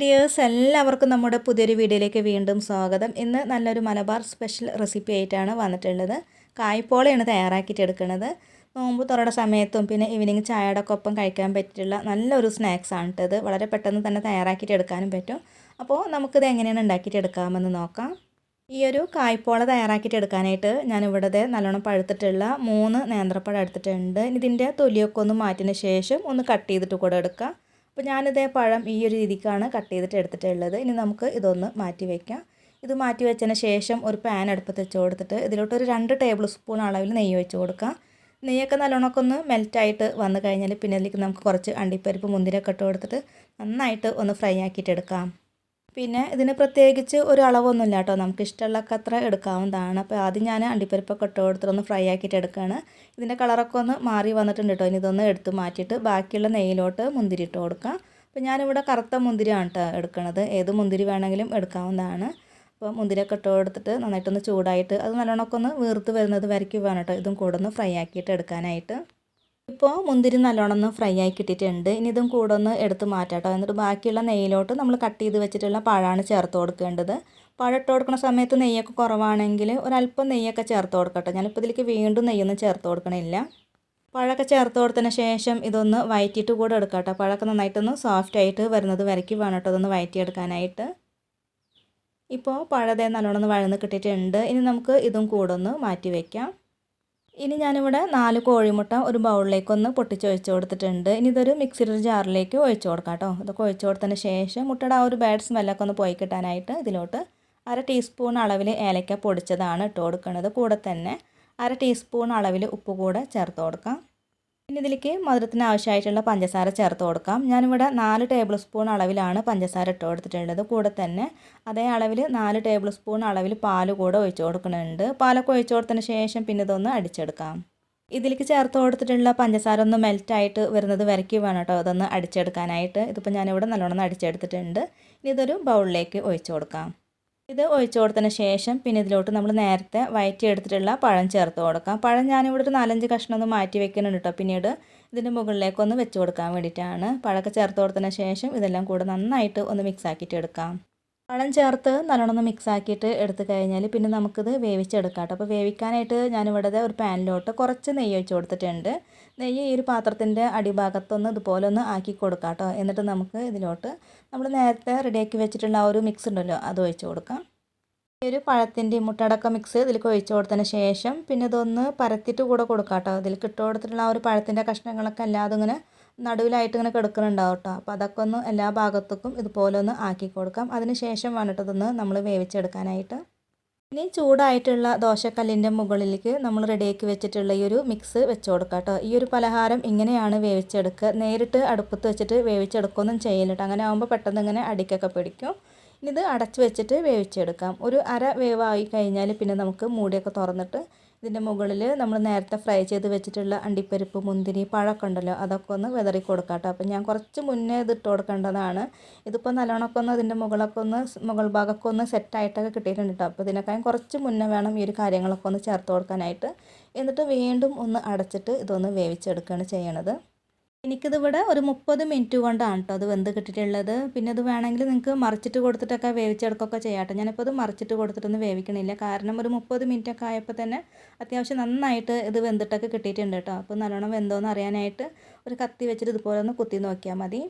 Dears എല്ലാവർക്കും നമ്മുടെ പുതിയൊരു വീഡിയോയിലേക്ക് വീണ്ടും സ്വാഗതം. ഇന്ന് നല്ലൊരു മലബാർ സ്പെഷ്യൽ റെസിപ്പി ആയിട്ടാണ് വന്നിട്ടുള്ളത്. കായ്പോളയാണ് തയ്യാറാക്കിയിട്ട് എടുക്കുന്നത്. നോമ്പ് തുറയുടെ സമയത്തും പിന്നെ ഈവനിങ് ചായയുടെ ഒപ്പം കഴിക്കാൻ പറ്റിയിട്ടുള്ള നല്ലൊരു സ്നാക്സ് ആണ് ഇത്. വളരെ പെട്ടെന്ന് തന്നെ തയ്യാറാക്കിയിട്ട് എടുക്കാനും പറ്റും. അപ്പോൾ നമുക്കിത് എങ്ങനെയാണ് ഉണ്ടാക്കിയിട്ട് എടുക്കാമെന്ന് നോക്കാം. ഈ ഒരു കായ്പോള തയ്യാറാക്കിയിട്ട് എടുക്കാനായിട്ട് ഞാനിവിടെ നല്ലോണം പഴുത്തിട്ടുള്ള മൂന്ന് നേന്ത്രപ്പഴം എടുത്തിട്ടുണ്ട്. ഇതിന്റെ തൊലിയൊക്കെ ഒന്ന് മാറ്റിയതിന് ശേഷം ഒന്ന് കട്ട് ചെയ്തിട്ട് കൂടെ എടുക്കാം. അപ്പോൾ ഞാനിതേ പഴം ഈ ഒരു രീതിക്കാണ് കട്ട് ചെയ്തിട്ട് എടുത്തിട്ടുള്ളത് ഇനി നമുക്ക് ഇതൊന്ന് മാറ്റി വയ്ക്കാം ഇത് മാറ്റി വെച്ചതിന് ശേഷം ഒരു പാൻ അടുപ്പത്ത് വെച്ച് കൊടുത്തിട്ട് ഇതിലോട്ട് ഒരു രണ്ട് ടേബിൾ സ്പൂൺ അളവിൽ നെയ്യ് വെച്ച് കൊടുക്കാം. നെയ്യൊക്കെ നല്ലോണമൊക്കെ ഒന്ന് മെൽറ്റായിട്ട് വന്നു കഴിഞ്ഞാൽ പിന്നെ അതിലേക്ക് നമുക്ക് കുറച്ച് അണ്ടിപ്പരിപ്പ് മുന്തിരിയൊക്കെ ഇട്ട് കൊടുത്തിട്ട് നന്നായിട്ട് ഒന്ന് ഫ്രൈ ആക്കിയിട്ട് എടുക്കാം. പിന്നെ ഇതിന് പ്രത്യേകിച്ച് ഒരു അളവൊന്നുമില്ല കേട്ടോ. നമുക്ക് ഇഷ്ടമുള്ളൊക്കെ അത്ര എടുക്കാവുന്നതാണ്. അപ്പോൾ ആദ്യം ഞാൻ അണ്ടിപ്പരിപ്പൊക്കെ ഇട്ട് കൊടുത്തിട്ട് ഒന്ന് ഫ്രൈ ആക്കിയിട്ട് എടുക്കുകയാണ്. ഇതിന്റെ കളറൊക്കെ ഒന്ന് മാറി വന്നിട്ടുണ്ട് കേട്ടോ. ഇനി ഇതൊന്ന് എടുത്ത് മാറ്റിയിട്ട് ബാക്കിയുള്ള നെയ്യിലോട്ട് മുന്തിരി ഇട്ട് കൊടുക്കാം. അപ്പോൾ ഞാനിവിടെ കറുത്ത മുന്തിരിയാണ് കേട്ടോ എടുക്കുന്നത് ഏത് മുന്തിരി വേണമെങ്കിലും എടുക്കാവുന്നതാണ്. അപ്പോൾ മുന്തിരിയൊക്കെ ഇട്ട് കൊടുത്തിട്ട് നന്നായിട്ടൊന്ന് ചൂടായിട്ട് അത് നല്ലോണമൊക്കെ ഒന്ന് വീർത്ത് വരുന്നത് വരയ്ക്ക് വേണം കേട്ടോ. ഇതും കൂടെ ഒന്ന് ഫ്രൈ ആക്കിയിട്ട് എടുക്കാനായിട്ട്. ഇപ്പോൾ മുന്തിരി നല്ലോണം ഒന്ന് ഫ്രൈ ആയി കിട്ടിയിട്ടുണ്ട്. ഇനി ഇതും കൂടെ ഒന്ന് എടുത്ത് മാറ്റാട്ടോ. എന്നിട്ട് ബാക്കിയുള്ള നെയ്യിലോട്ട് നമ്മൾ കട്ട് ചെയ്ത് വെച്ചിട്ടുള്ള പഴമാണ് ചേർത്ത് കൊടുക്കേണ്ടത്. പഴം ഇട്ട് കൊടുക്കുന്ന സമയത്ത് നെയ്യൊക്കെ കുറവാണെങ്കിൽ ഒരല്പം നെയ്യൊക്കെ ചേർത്ത് കൊടുക്കട്ടെ. ഞാനിപ്പോൾ ഇതിലേക്ക് വീണ്ടും നെയ്യൊന്നും ചേർത്ത് കൊടുക്കണില്ല. പഴമൊക്കെ ചേർത്ത് കൊടുത്തതിന് ശേഷം ഇതൊന്ന് വയറ്റിയിട്ട് കൂടെ എടുക്കാം പഴമൊക്കെ നന്നായിട്ടൊന്ന് സോഫ്റ്റ് ആയിട്ട് വരുന്നത് വരയ്ക്ക് വേണം കേട്ടോ അതൊന്ന് വയറ്റിയെടുക്കാനായിട്ട്. ഇപ്പോൾ പഴതേ നല്ലോണം ഒന്ന് വഴന്ന് കിട്ടിയിട്ടുണ്ട്. ഇനി നമുക്ക് ഇതും കൂടെ ഒന്ന് മാറ്റി വയ്ക്കാം ഇനി ഞാനിവിടെ നാല് കോഴിമുട്ട ഒരു ബൗളിലേക്ക് ഒന്ന് പൊട്ടിച്ച് ഒഴിച്ച് കൊടുത്തിട്ടുണ്ട്. ഇനി ഇതൊരു മിക്സിയുടെ ജാറിലേക്ക് ഒഴിച്ച് കൊടുക്കാം കേട്ടോ. ഇതൊക്കെ ഒഴിച്ച് കൊടുത്തതിന് ശേഷം മുട്ടയുടെ ആ ഒരു ബാഡ് സ്മെല്ലൊക്കെ ഒന്ന് പോയി കിട്ടാനായിട്ട് ഇതിലോട്ട് അര ടീസ്പൂൺ അളവിൽ ഏലക്ക പൊടിച്ചതാണ് ഇട്ട് കൊടുക്കുന്നത്. കൂടെ തന്നെ അര ടീസ്പൂൺ അളവിൽ ഉപ്പ് കൂടെ ചേർത്ത് കൊടുക്കാം. ഇനി ഇതിലേക്ക് മധുരത്തിന് ആവശ്യമായിട്ടുള്ള പഞ്ചസാര ചേർത്ത് കൊടുക്കാം. ഞാനിവിടെ നാല് ടേബിൾ സ്പൂൺ അളവിലാണ് പഞ്ചസാര ഇട്ട് കൊടുത്തിട്ടുള്ളത്. കൂടെ തന്നെ അതേ അളവിൽ നാല് ടേബിൾ സ്പൂൺ അളവിൽ പാൽ കൂടെ ഒഴിച്ചു കൊടുക്കുന്നുണ്ട്. പാലൊക്കെ ഒഴിച്ചു കൊടുത്തതിന് ശേഷം പിന്നെ ഇതൊന്ന് അടിച്ചെടുക്കാം. ഇതിലേക്ക് ചേർത്ത് കൊടുത്തിട്ടുള്ള പഞ്ചസാര ഒന്ന് മെൽറ്റായിട്ട് വരുന്നത് വരയ്ക്ക് വേണം കേട്ടോ അതൊന്ന് അടിച്ചെടുക്കാനായിട്ട്. ഇതിപ്പോൾ ഞാനിവിടെ നല്ലോണം അടിച്ചെടുത്തിട്ടുണ്ട്. ഇനി ഇതൊരു ബൗളിലേക്ക് ഒഴിച്ചു കൊടുക്കാം. ഇത് ഒഴിച്ചു കൊടുത്തതിന് ശേഷം പിന്നെ ഇതിലോട്ട് നമ്മൾ നേരത്തെ വയറ്റി എടുത്തിട്ടുള്ള പഴം ചേർത്ത് കൊടുക്കാം. പഴം ഞാനിവിടെ ഒരു നാലഞ്ച് കഷ്ണം ഒന്ന് മാറ്റി വെക്കുന്നുണ്ട് കേട്ടോ. പിന്നീട് ഇതിന്റെ മുകളിലേക്കൊന്ന് വെച്ച് കൊടുക്കാൻ വേണ്ടിയിട്ടാണ്. പഴമൊക്കെ ചേർത്ത് കൊടുത്തതിന് ശേഷം ഇതെല്ലാം കൂടെ നന്നായിട്ട് ഒന്ന് മിക്സ് ആക്കിയിട്ട് എടുക്കാം. പഴം ചേർത്ത് നല്ലോണം മിക്സ് ആക്കിയിട്ട് എടുത്തു കഴിഞ്ഞാൽ പിന്നെ നമുക്കിത് വേവിച്ചെടുക്കാം കേട്ടോ അപ്പോൾ വേവിക്കാനായിട്ട് ഞാനിവിടെ ഒരു പാനിലോട്ട് കുറച്ച് നെയ്യ് ഒഴിച്ച് കൊടുത്തിട്ടുണ്ട്. നെയ്യ് ഈ ഒരു പാത്രത്തിന്റെ അടിഭാഗത്തൊന്ന് ഇതുപോലെ ഒന്ന് ആക്കി കൊടുക്കാം കേട്ടോ എന്നിട്ട് നമുക്ക് ഇതിലോട്ട് നമ്മൾ നേരത്തെ റെഡിയാക്കി വെച്ചിട്ടുള്ള ആ ഒരു മിക്സ് ഉണ്ടല്ലോ അത് ഒഴിച്ച് കൊടുക്കാം. ഈ ഒരു പഴത്തിന്റെ മുട്ടടക്ക മിക്സ് ഇതിലേക്ക് ഒഴിച്ചു കൊടുത്തതിന് ശേഷം പിന്നെ ഇതൊന്ന് പരത്തിയിട്ട് കൂടെ കൊടുക്കാം കേട്ടോ ഇതിൽ ഇട്ട് കൊടുത്തിട്ടുള്ള ആ ഒരു പഴത്തിന്റെ കഷ്ണങ്ങളൊക്കെ അല്ലാതെ ഇങ്ങനെ നടുവിലായിട്ട് ഇങ്ങനെ കിടക്കുന്നുണ്ടാവും കേട്ടോ. അപ്പോൾ അതൊക്കെ ഒന്ന് എല്ലാ ഭാഗത്തേക്കും ഇതുപോലെ ഒന്ന് ആക്കി കൊടുക്കാം. അതിന് ശേഷം വേണ്ടിട്ടതൊന്ന് നമ്മൾ വേവിച്ചെടുക്കാനായിട്ട്. ഇനി ചൂടായിട്ടുള്ള ദോശക്കല്ലിന്റെ മുകളിലേക്ക് നമ്മൾ റെഡിയാക്കി വെച്ചിട്ടുള്ള ഈ ഒരു മിക്സ് വെച്ച് കൊടുക്കാം കേട്ടോ. ഈ ഒരു പലഹാരം ഇങ്ങനെയാണ് വേവിച്ചെടുക്കുക. നേരിട്ട് അടുപ്പത്ത് വെച്ചിട്ട് വേവിച്ചെടുക്കുകയൊന്നും ചെയ്യില്ല കേട്ടോ. അങ്ങനെ ആകുമ്പോൾ പെട്ടെന്ന് ഇങ്ങനെ അടിക്കൊക്കെ പിടിക്കും. ഇത് അടച്ച് വെച്ചിട്ട് വേവിച്ചെടുക്കാം. ഒരു അര വേവായി കഴിഞ്ഞാൽ പിന്നെ നമുക്ക് മൂടിയൊക്കെ തുറന്നിട്ട് ഇതിന്റെ മുകളിൽ നമ്മൾ നേരത്തെ ഫ്രൈ ചെയ്ത് വെച്ചിട്ടുള്ള അണ്ടിപ്പരിപ്പ് മുന്തിരി പഴമൊക്കെ ഉണ്ടല്ലോ അതൊക്കെ ഒന്ന് വിതറി കൊടുക്കാം കേട്ടോ അപ്പം ഞാൻ കുറച്ച് മുന്നേ ഇത് ഇട്ട് കൊടുക്കേണ്ടതാണ്. ഇതിപ്പോൾ നല്ലോണമൊക്കെ ഒന്ന് അതിന്റെ മുകളൊക്കെ ഒന്ന് മുകൾ ഭാഗമൊക്കെ ഒന്ന് സെറ്റായിട്ടൊക്കെ കിട്ടിയിട്ടുണ്ട് കേട്ടോ അപ്പോൾ ഇതിനൊക്കെ കുറച്ച് മുന്നേ വേണം ഈ ഒരു കാര്യങ്ങളൊക്കെ ഒന്ന് ചേർത്ത് കൊടുക്കാനായിട്ട്. എന്നിട്ട് വീണ്ടും ഒന്ന് അടച്ചിട്ട് ഇതൊന്ന് വേവിച്ചെടുക്കുകയാണ് ചെയ്യണത്. എനിക്കിതിവിടെ ഒരു മുപ്പത് മിനിറ്റ് കൊണ്ടാണ് കേട്ടോ അത് വെന്ത് കിട്ടിയിട്ടുള്ളത്. പിന്നെ അത് വേണമെങ്കിൽ നിങ്ങൾക്ക് മറിച്ചിട്ട് കൊടുത്തിട്ടൊക്കെ വേവിച്ചെടുക്കൊക്കെ ചെയ്യാട്ടോ ഞാനിപ്പോൾ അത് മറിച്ചിട്ട് കൊടുത്തിട്ടൊന്നും വേവിക്കണില്ല. കാരണം ഒരു മുപ്പത് മിനിറ്റൊക്കെ ആയപ്പോൾ തന്നെ അത്യാവശ്യം നന്നായിട്ട് ഇത് വെന്തിട്ടൊക്കെ കിട്ടിയിട്ടുണ്ട് കേട്ടോ അപ്പോൾ നല്ലോണം വെന്തോന്ന് അറിയാനായിട്ട് ഒരു കത്തി വെച്ചിട്ട് ഇതുപോലെ ഒന്ന് കുത്തി നോക്കിയാൽ മതി.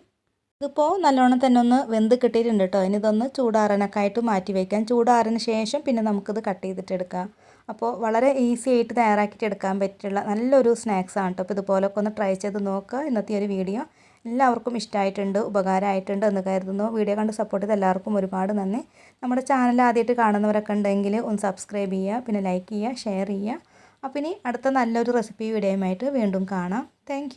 ഇതിപ്പോൾ നല്ലോണം തന്നെ ഒന്ന് വെന്ത് കിട്ടിയിട്ടുണ്ട് കേട്ടോ ഇനി ഇതൊന്ന് ചൂടാറാനൊക്കെ ആയിട്ട് മാറ്റി വയ്ക്കാം ചൂടാറിന് ശേഷം പിന്നെ നമുക്കിത് കട്ട് ചെയ്തിട്ട് എടുക്കാം. അപ്പോൾ വളരെ ഈസി ആയിട്ട് തയ്യാറാക്കിയിട്ട് എടുക്കാൻ പറ്റുള്ള നല്ലൊരു സ്നാക്സ് ആണ് കേട്ടോ അപ്പോൾ ഇതുപോലൊക്കെ ഒന്ന് ട്രൈ ചെയ്ത് നോക്കുക ഇന്നത്തെ ഒരു വീഡിയോ എല്ലാവർക്കും ഇഷ്ടമായിട്ടുണ്ട് ഉപകാരമായിട്ടുണ്ട് എന്ന് കരുതുന്നു. വീഡിയോ കണ്ട് സപ്പോർട്ട് ചെയ്ത് എല്ലാവർക്കും ഒരുപാട് നന്ദി. നമ്മുടെ ചാനൽ ആദ്യമായിട്ട് കാണുന്നവരൊക്കെ ഉണ്ടെങ്കിൽ ഒന്ന് സബ്സ്ക്രൈബ് ചെയ്യുക പിന്നെ ലൈക്ക് ചെയ്യുക ഷെയർ ചെയ്യുക. അപ്പോൾ ഇനി അടുത്ത നല്ലൊരു റെസിപ്പി വീഡിയോയുമായിട്ട് വീണ്ടും കാണാം. താങ്ക്